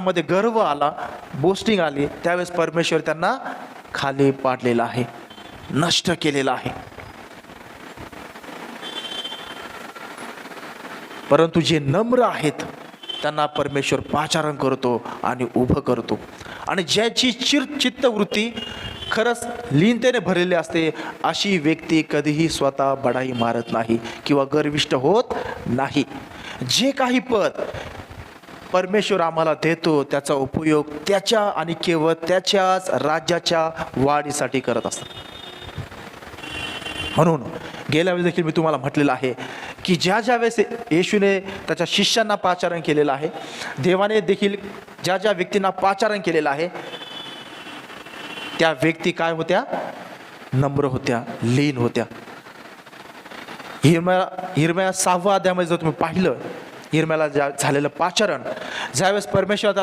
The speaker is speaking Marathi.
मध्ये गर्व आला बोस्टिंग आली त्यावेळेस परमेश्वर त्यांना खाली पाडलेला आहे नष्ट केलेला आहे. परंतु जे नम्र आहेत त्यांना परमेश्वर पाचारण करतो आणि उभं करतो. आणि ज्याची चिर चित्तवृत्ती खरंच लीनतेने भरलेली असते अशी व्यक्ती कधीही स्वतः बडाई मारत नाही किंवा गर्विष्ट होत नाही. जे काही पद परमेश्वर आम्हाला देतो त्याचा उपयोग त्याच्या आणि केवळ त्याच्याच राज्याच्या वाढीसाठी करत असतात. म्हणून गेल्या वेळेस देखील मी तुम्हाला म्हटलेलं आहे की ज्या ज्या वेळेस येशूने त्याच्या शिष्यांना पाचारण केलेलं आहे देवाने देखील ज्या ज्या व्यक्तींना पाचारण केलेलं आहे त्या व्यक्ती काय होत्या? नम्र होत्या लीन होत्या. हिरम्या हिरम्या सहावा अध्यामध्ये जर तुम्ही पाहिलं हिरम्याला जा झालेलं पाचारण. ज्यावेळेस परमेश्वर त्याला